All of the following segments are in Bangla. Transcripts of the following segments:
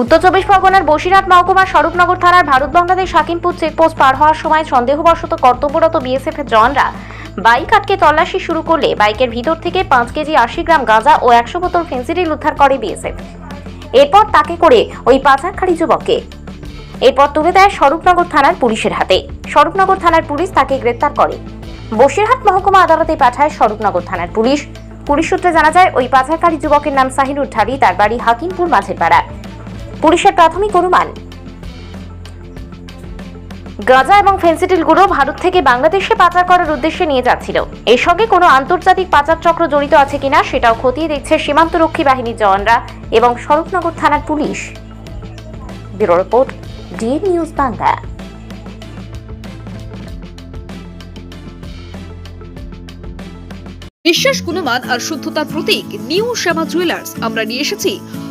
উত্তর চব্বিশ পরগনার বসিরহাট মহকুমার স্বরূপনগর থানার ভারত বাংলাদেশ হাকিমপুর চেকপোস্ট পার হওয়ার সময় সন্দেহবশত কর্তব্যরত বিএসএফ এর জওয়ানরা বাইক আটকে তল্লাশি শুরু করলে বাইকের ভিতর থেকে পাঁচ কেজি আশি গ্রাম গাঁজা ও একশো বোতল ফেন্সিডিল উদ্ধার করে বিএসএফ এরপর তাকে করে ওই পাচারকারী যুবককে। এরপর তুলে দেয় স্বরূপনগর থানার পুলিশের হাতে। স্বরূপনগর থানার পুলিশ তাকে গ্রেপ্তার করে। বসিরহাট মহকুমা আদালতে পাঠায় স্বরূপনগর থানার পুলিশ। পুলিশ সূত্রে জানা যায়, ওই পাচারকারী যুবকের নাম সাহিনুর ঢালি তার বাড়ি হাকিমপুর মাঝের পাড়া পুলিশের প্রাথমিক অনুমান। গাঁজা এবং ফেন্সিডিলগুলো ভারত থেকে বাংলাদেশে পাচার করার উদ্দেশ্যে নিয়ে যাচ্ছিল। এর সঙ্গে কোনো আন্তর্জাতিক পাচার চক্র জড়িত আছে কিনা সেটাও খতিয়ে দেখছে সীমান্তরক্ষী বাহিনীর জওয়ানরা এবং স্বরূপনগর থানার police. Bureau report D news Bangla. বিশ্বাস গুণমান আর শুদ্ধতার প্রতীক নিউ শ্যামা জুয়েলার্স। আমরা নিয়ে এসেছি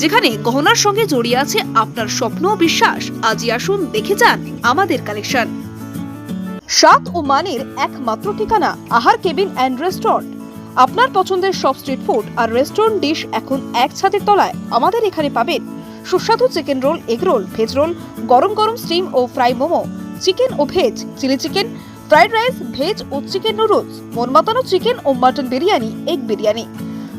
যেখানে গহনার সঙ্গে জড়িয়ে আছে আপনার স্বপ্ন ও বিশ্বাস। আজই আসুন দেখে যান আমাদের কালেকশন। স্বাদ ও মানের একমাত্র ঠিকানা আহার কেবিন অ্যান্ড রেস্টুরেন্ট। আপনার পছন্দের সব স্ট্রিট ফুড আর রেস্টুরেন্ট ডিশ এখন এক ছাদের তলায় আমাদের এখানে পাবেন সুস্বাদু chicken roll, egg roll, veg roll, গরম গরম স্টিম ও ফ্রাই মোমো, চিকেন ও veg, chilli chicken, fried rice, veg ও চিকেন নুডলস মন মাতানো চিকেন ও মাটন বিরিয়ানি, এগ বিরিয়ানি।